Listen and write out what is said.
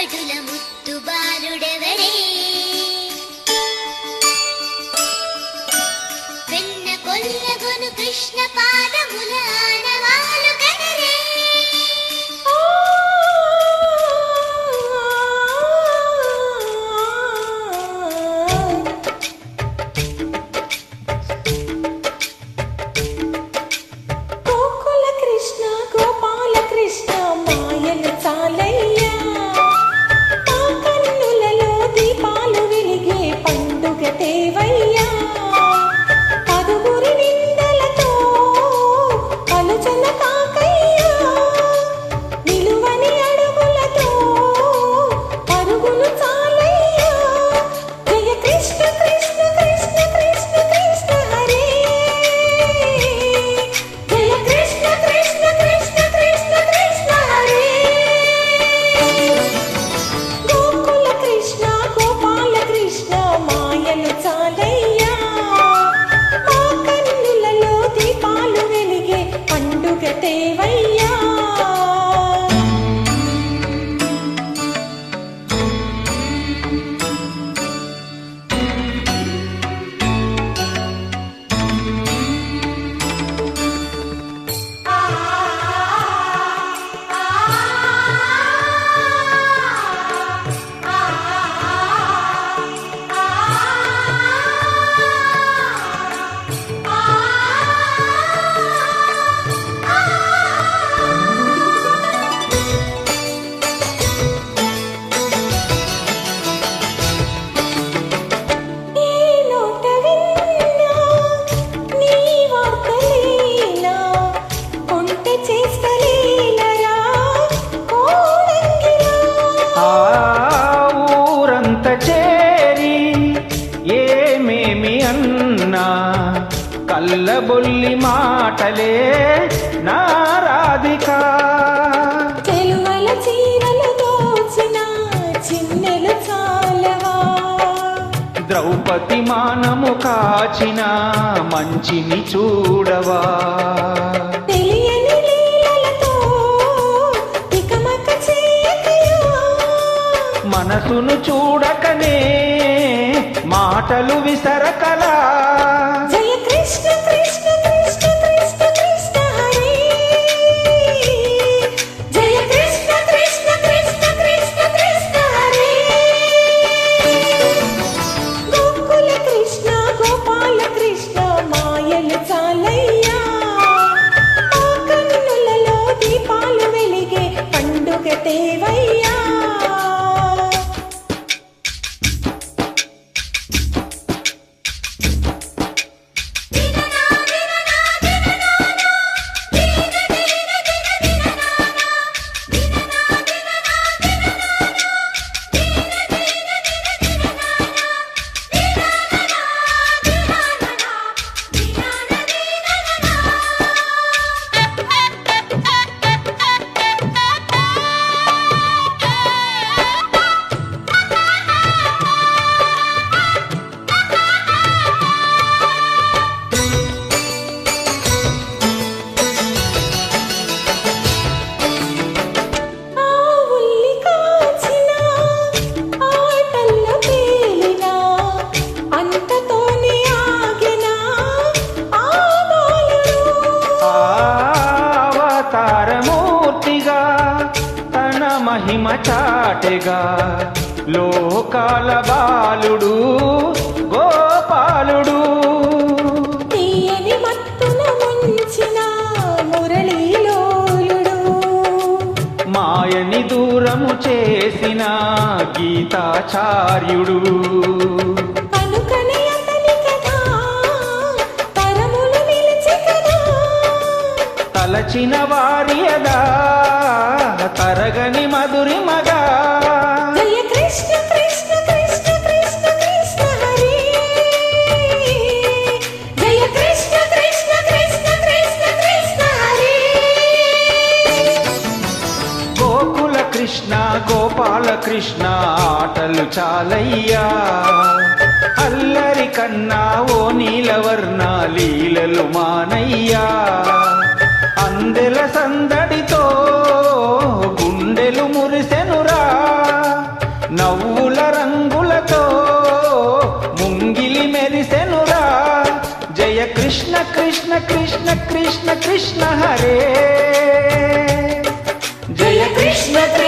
భటుల ముత్తు బాలుడెవరే వెన్న కొల్లగొను కృష్ణ పాదముల కల్లబొల్లి మాటలే చాలవా? ద్రౌపది మానము కాచిన మంచిని చూడవా? మనసును చూడకనే మాటలు విసరకలా? అవతారమూర్తిగా తన మహిమ చాటెగా. లోకాల బాలుడు గోపాలుడు. తీయని మత్తున ముంచిన మురళీలోలుడు మాయని దూరము చేసిన గీతాచార్యుడు. తలచిన వారియదా తరగని మధురిమగా జయ కృష్ణ కృష్ణ కృష్ణ కృష్ణ కృష్ణ హరే. జయ కృష్ణ కృష్ణ కృష్ణ కృష్ణ కృష్ణ హరే. గోకుల కృష్ణ గోపాల కృష్ణ ఆటలు చాలయ్యా. అల్లరి కన్నా ఓ నీలవర్ణ లీలలు మానయ్యా. అందెల సందడితో గుండెలు మురిసెనురా నవ్వుల రంగులతో ముంగిలి మెరిసెనురా జయ కృష్ణ కృష్ణ కృష్ణ కృష్ణ కృష్ణ హరే. జయ కృష్ణ కృష్ణ